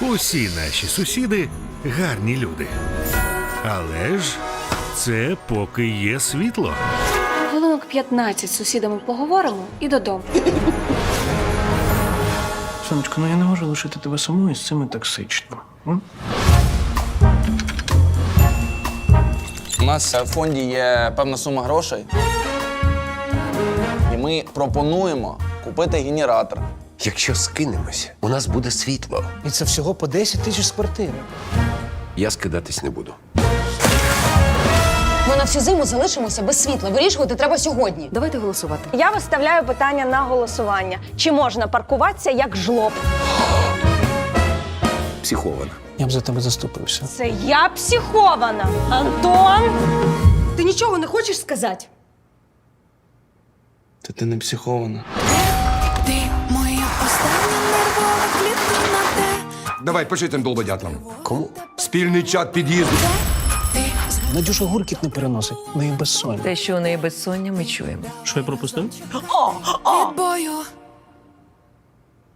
Усі наші сусіди гарні люди. Але ж це поки є світло. Хвилинок 15 з сусідами поговоримо і додому. Сонечко, ну я не можу лишити тебе самою з цими токсичними. м? У нас в фонді є певна сума грошей. І ми пропонуємо купити генератор. Якщо скинемося, у нас буде світло. І це всього по 10 тисяч з квартири. Я скидатись не буду. Ми на всю зиму залишимося без світла. Вирішувати треба сьогодні. Давайте голосувати. Я виставляю питання на голосування. Чи можна паркуватися як жлоб? Психована. Я б за тебе заступився. Це я психована. Антон! Ти нічого не хочеш сказати? Та ти не психована. Давай пиши тим долбодятлам. Кому? Спільний чат під'їзду. Надюша гуркіт не переносить, в неї безсоння. Те, що у неї безсоння, ми чуємо. Що я пропустив? від бою.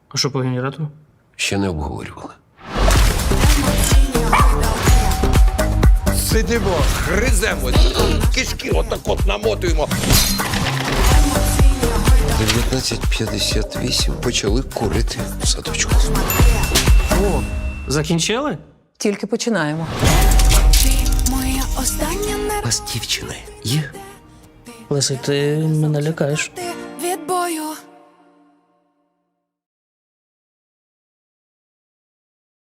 А що по генератору? Ще не обговорювали. Сидимо, гриземось, кишки отак от намотуємо. 19.58 почали курити в садочку. О, закінчили? Тільки починаємо. Моя остання У нас дівчини є. Леси, ти мене лякаєш. Від бою.